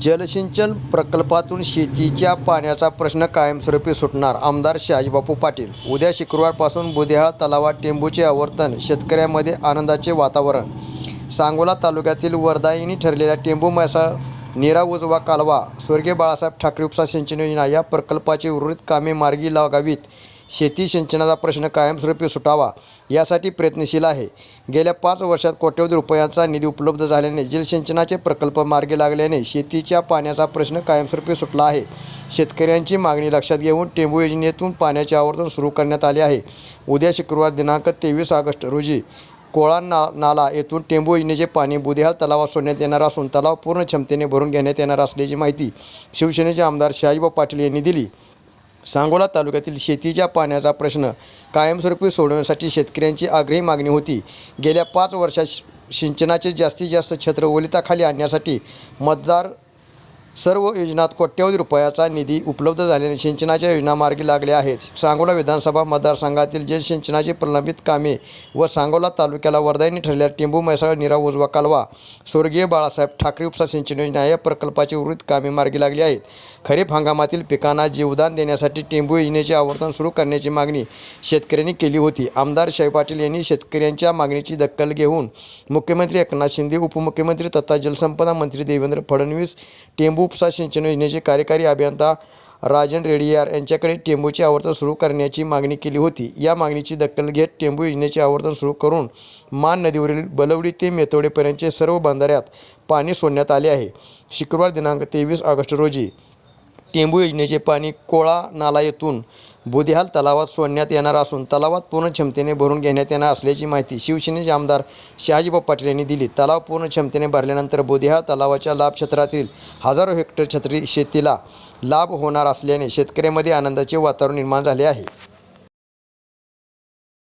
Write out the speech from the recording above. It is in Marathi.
जलसिंचन प्रकल्पातून शेतीच्या पाण्याचा प्रश्न कायमस्वरूपी सुटणार आमदार शहाजीबापू पाटील. उद्या शुक्रवारपासून बुदेहाळ तलावात टेंबूचे आवर्तन शेतकऱ्यांमध्ये आनंदाचे वातावरण. सांगोला तालुक्यातील वरदायिनी ठरलेल्या टेंबू म्हैसाळ नीरा उजवा कालवा स्वर्गीय बाळासाहेब ठाकरे उपसा सिंचन योजना या प्रकल्पाची उर्वरित कामे मार्गी लागावीत. शेती सिंचनाचा प्रश्न कायमस्वरूपी सुटावा यासाठी प्रयत्नशील आहे. गेल्या पाच वर्षात कोट्यवधी रुपयांचा निधी उपलब्ध झाल्याने जलसिंचनाचे प्रकल्प मार्गी लागल्याने शेतीच्या पाण्याचा प्रश्न कायमस्वरूपी सुटला आहे. शेतकऱ्यांची मागणी लक्षात घेऊन टेंबू योजनेतून पाण्याचे आवर्तन सुरू करण्यात आले आहे. उद्या शुक्रवार दिनांक तेवीस ऑगस्ट रोजी कोळा ना नाला येथून टेंबू योजनेचे पाणी बुदेहाळ तलावात सोडण्यात येणार असून तलाव पूर्ण क्षमतेने भरून घेण्यात येणार असल्याची माहिती शिवसेनेचे आमदार शहाजीभाऊ पाटील यांनी दिली. सांगोला तालुक्यातील शेतीच्या पाण्याचा प्रश्न कायमस्वरूपी सोडवण्यासाठी शेतकऱ्यांची आग्रही मागणी होती. गेल्या पाच वर्षात सिंचनाचे जास्तीत जास्त क्षेत्र ओलिताखाली आणण्यासाठी मतदार सर्व योजनात कोट्यवधी रुपयाचा निधी उपलब्ध झाल्याने सिंचनाच्या योजना मार्गी लागल्या आहेत. सांगोला विधानसभा मतदारसंघातील जलसिंचनाची प्रलंबित कामे व सांगोला तालुक्याला वरदायनी ठरलेल्या टेंबू म्हैसाळ निरा उजवा कालवा स्वर्गीय बाळासाहेब ठाकरे उपसा सिंचन योजना या प्रकल्पाची उर्वरित कामे मार्गी लागली आहेत. खरीप हंगामातील पिकांना जीवदान देण्यासाठी टेंबू योजनेचे आवर्तन सुरू करण्याची मागणी शेतकऱ्यांनी केली होती. आमदार शाही पाटील यांनी शेतकऱ्यांच्या मागणीची दखल घेऊन मुख्यमंत्री एकनाथ शिंदे उपमुख्यमंत्री तथा जलसंपदा मंत्री देवेंद्र फडणवीस टेंबू उपसा सिंचन योजनेचे कार्यकारी अभियंता राजन रेडियार यांच्याकडे टेंबूचे आवर्तन सुरू करण्याची मागणी केली होती. या मागणीची दखल घेत टेंबू योजनेचे आवर्तन सुरू करून मान नदीवरील बलवडी ते मेतोडेपर्यंतचे सर्व बंधाऱ्यात पाणी सोडण्यात आले आहे. शुक्रवार दिनांक तेवीस ऑगस्ट रोजी टेंबू योजनेचे पाणी कोळा नाला येथून बुदिहाल तलावात सोडण्यात येणार असून तलावात पूर्ण क्षमतेने भरून घेण्यात येणार असल्याची माहिती शिवसेनेचे आमदार शहाजीबाब पाटील यांनी दिली. तलाव पूर्ण क्षमतेने भरल्यानंतर बुदिहाळ तलावाच्या लाभ क्षेत्रातील हजारो हेक्टर क्षेत्री शेतीला लाभ होणार असल्याने शेतकऱ्यांमध्ये आनंदाचे वातावरण निर्माण झाले आहे.